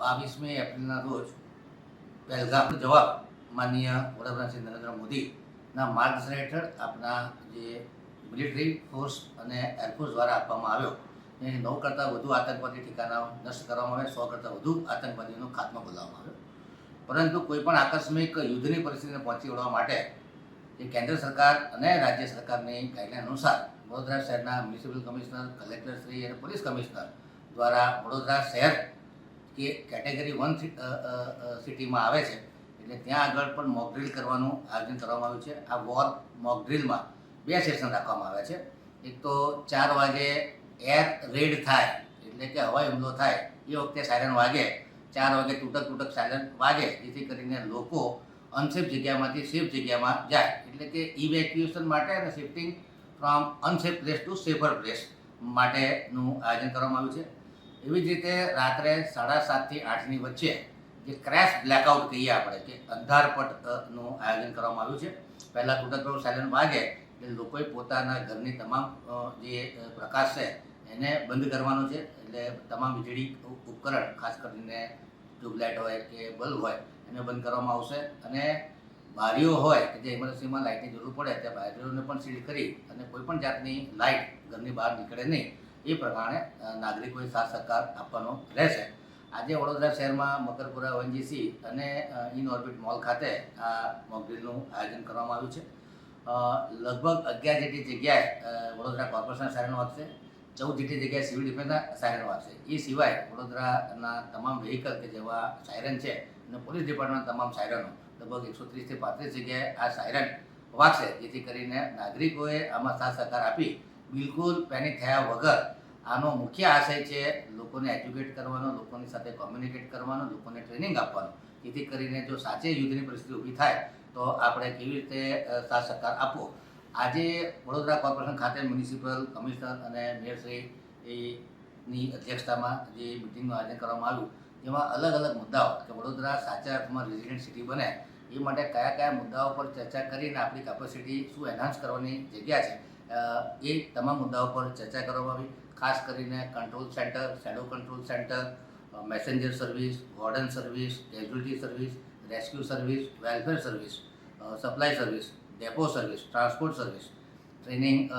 બાવીસમી એપ્રિલના રોજ પહેલગામ જવાબ માનનીય વડાપ્રધાન શ્રી નરેન્દ્ર મોદીના માર્ગદર્શન હેઠળ આપણા જે મિલિટરી ફોર્સ અને એરફોર્સ દ્વારા આપવામાં આવ્યો. એ નવ કરતાં વધુ આતંકવાદી ઠિકાનાઓ નષ્ટ કરવામાં આવ્યા, સો કરતાં વધુ આતંકવાદીનો ખાત્મો બોલાવવામાં આવ્યો. પરંતુ કોઈપણ આકસ્મિક યુદ્ધની પરિસ્થિતિને પહોંચી વળવા માટે એ કેન્દ્ર સરકાર અને રાજ્ય સરકારની ગાઈડલાઈન અનુસાર વડોદરા શહેરના મ્યુનિસિપલ કમિશનર કલેક્ટર શ્રી અને પોલીસ કમિશનર દ્વારા વડોદરા શહેર કે કેટેગરી વન સિટીમાં આવે છે, એટલે ત્યાં આગળ પણ મોકડ્રીલ કરવાનું આયોજન કરવામાં આવ્યું છે. આ વોર મોકડ્રિલમાં બે સેશન રાખવામાં આવ્યા છે. એક તો ચાર વાગે એર રેડ થાય, એટલે કે હવાઈ હુમલો થાય, એ વખતે સાયરન વાગે. ચાર વાગે તૂટક તૂટક સાયરન વાગે, જેથી કરીને લોકો અનસેફ જગ્યામાંથી સેફ જગ્યામાં જાય. એટલે કે ઇવેક્યુએશન માટે અને shifting from unsafe place to safer place માટેનું આયોજન કરવામાં આવ્યું છે. એવી જ રીતે રાત્રે સાડા સાતથી આઠની વચ્ચે જે ક્રેશ બ્લેકઆઉટ કહીએ આપણે, કે અંધારપટનું આયોજન કરવામાં આવ્યું છે. પહેલાં તૂટક સાયલન્ટ સાયલન વાગે એટલે લોકોએ પોતાના ઘરની તમામ જે પ્રકાશ છે એને બંધ કરવાનો છે. એટલે તમામ વીજળી ઉપકરણ, ખાસ કરીને ટ્યુબલાઇટ હોય કે બલ્બ હોય, એને બંધ કરવામાં આવશે. અને બારીઓ હોય કે જે ઇમરજન્સીમાં લાઇટની જરૂર પડે, ત્યાં બારીઓને પણ સીલ કરી અને કોઈ પણ જાતની લાઇટ ઘરની બહાર નીકળે નહીં. એ પ્રમાણે નાગરિકોએ સાથ સહકાર આપવાનો રહેશે. આજે વડોદરા શહેરમાં મકરપુરા, ઓએનજીસી અને ઇન ઓર્બિટ મોલ ખાતે આ મોકડ્રીલનું આયોજન કરવામાં આવ્યું છે. લગભગ અગિયાર જેટલી જગ્યાએ વડોદરા કોર્પોરેશનના સાયરન વાગશે ચૌદ જેટલી જગ્યાએ સિવિલ ડિફેન્સના સાયરન વાગશે એ સિવાય વડોદરાના તમામ વ્હીકલ કે જેવા સાયરન છે અને પોલીસ ડિપાર્ટમેન્ટના તમામ સાયરનો લગભગ એકસો ત્રીસથી પાંત્રીસ જગ્યાએ આ સાયરન વાગશે. જેથી કરીને નાગરિકોએ આમાં સાથ સહકાર આપી બિલકુલ પેનિક થયા વગર આનો મુખ્ય આશય છે લોકોને એજ્યુકેટ કરવાનો, લોકોની સાથે કોમ્યુનિકેટ કરવાનો, લોકોને ટ્રેનિંગ આપવાનો. જેથી કરીને જો સાચે યુદ્ધની પરિસ્થિતિ ઊભી થાય, તો આપણે કેવી રીતે સાથ સહકાર આપવો? આજે વડોદરા કોર્પોરેશન ખાતે મ્યુનિસિપલ કમિશનર અને મેયરશ્રી એ ની અધ્યક્ષતામાં જે મિટિંગનું આયોજન કરવામાં આવ્યું જેમાં અલગ અલગ મુદ્દાઓ કે વડોદરા સાચા અર્થમાં રેઝિડેન્ટ સિટી બને, એ માટે કયા કયા મુદ્દાઓ પર ચર્ચા કરીને આપણી કેપેસિટી શું એન્હાન્સ કરવાની જગ્યા છે એ તમામ મુદ્દાઓ પર ચર્ચા કરવામાં આવી. ખાસ કરીને control centre shadow control centre messenger service warden service casualty service rescue service welfare service supply service depot service transport service training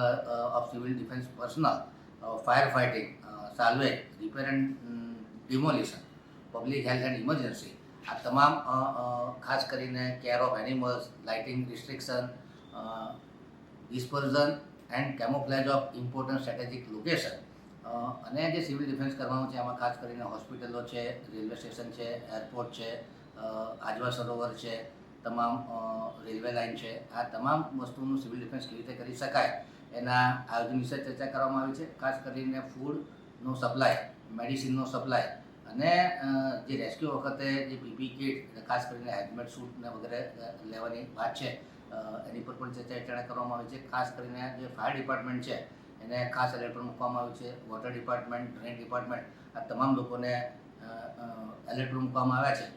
of civil defence personnel fire fighting salvage repair and demolition public health and emergency આ તમામ ખાસ કરીને care of animals lighting restriction dispersion and camouflage of important strategic location અને જે civil defence કરવાનું છે એમાં ખાસ કરીને હોસ્પિટલો છે રેલવે સ્ટેશન છે એરપોર્ટ છે આજવા સરોવર છે, તમામ રેલવે લાઇન છે. આ તમામ વસ્તુનું સિવિલ ડિફેન્સ કેવી રીતે કરી શકાય એના આયોજન વિશે ચર્ચા કરવામાં આવી છે. ખાસ કરીને ફૂડનો સપ્લાય મેડિસિનનો સપ્લાય અને જે રેસ્ક્યુ વખતે જે પીપી કિટ ખાસ કરીને હેલ્મેટ સૂટ ને વગેરે લેવાની વાત છે. એની પર પણ ચર્ચા વિચારણા કરવામાં આવી છે. ખાસ કરીને જે ફાયર ડિપાર્ટમેન્ટ છે, એને ખાસ એલર્ટ પર મૂકવામાં આવ્યું છે. વોટર ડિપાર્ટમેન્ટ, ડ્રેન ડિપાર્ટમેન્ટ, આ તમામ લોકોને એલર્ટ પર મૂકવામાં આવ્યા છે.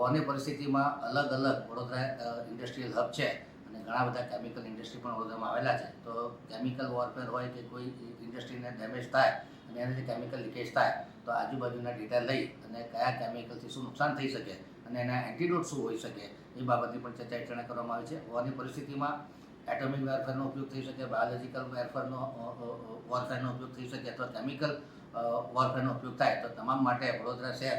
વોની પરિસ્થિતિમાં અલગ અલગ વડોદરા ઇન્ડસ્ટ્રીયલ હબ છે અને ઘણા બધા કેમિકલ ઇન્ડસ્ટ્રી પણ વડોદરામાં આવેલા છે. તો કેમિકલ વોરફેર હોય કે કોઈ ઇન્ડસ્ટ્રીને ડેમેજ થાય અને એનાથી કેમિકલ લીકેજ થાય, તો આજુબાજુના ડેટા લઈ અને કયા કેમિકલથી શું નુકસાન થઈ શકે અને એના એન્ટીડોટ શું હોઈ શકે એ બાબતની પણ ચર્ચા હેઠળ કરવામાં આવી છે. વોરની પરિસ્થિતિમાં એટોમિક વેરફેરનો ઉપયોગ થઈ શકે બાયોલોજિકલ વેરફેરનો વોરફેરનો ઉપયોગ થઈ શકે અથવા કેમિકલ વોરફેરનો ઉપયોગ થાય તો તમામ માટે વડોદરા શહેર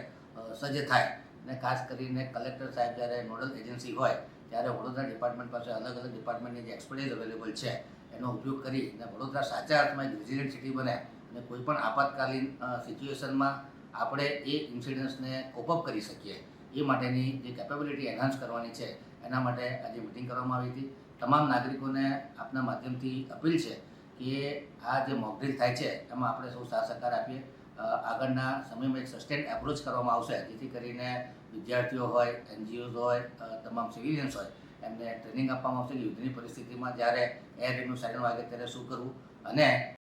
સજ્જ થાય. અને ખાસ કરીને કલેક્ટર સાહેબ જ્યારે નોડલ એજન્સી હોય ત્યારે વડોદરા ડિપાર્ટમેન્ટ પાસે અલગ અલગ ડિપાર્ટમેન્ટની જે એક્સપર્ટીઝ અવેલેબલ છે એનો ઉપયોગ કરી અને વડોદરા સાચા અર્થમાં એક રેઝિડન્ટ સિટી બને અને કોઈ પણ આપાતકાલીન સિચ્યુએશનમાં આપણે એ ઇન્સિડન્ટ્સને કોપઅપ કરી શકીએ. એ માટેની જે કેપેબિલિટી એન્હાન્સ કરવાની છે, એના માટે આજે મિટિંગ કરવામાં આવી હતી. તમામ નાગરિકોને આપના માધ્યમથી અપીલ છે કે આ જે મોકડ્રીલ થાય છે, એમાં આપણે સૌ સાથ સહકાર આપીએ. આગળના સમયમાં એક સસ્ટેન એપ્રોચ કરવામાં આવશે, જેથી કરીને વિદ્યાર્થીઓ હોય, એનજીઓઝ હોય તમામ સિવિલિયન્સ હોય, એમને ટ્રેનિંગ આપવામાં આવશે કે યુદ્ધની પરિસ્થિતિમાં જ્યારે એર રેડનું સાયરન વાગે ત્યારે શું કરવું અને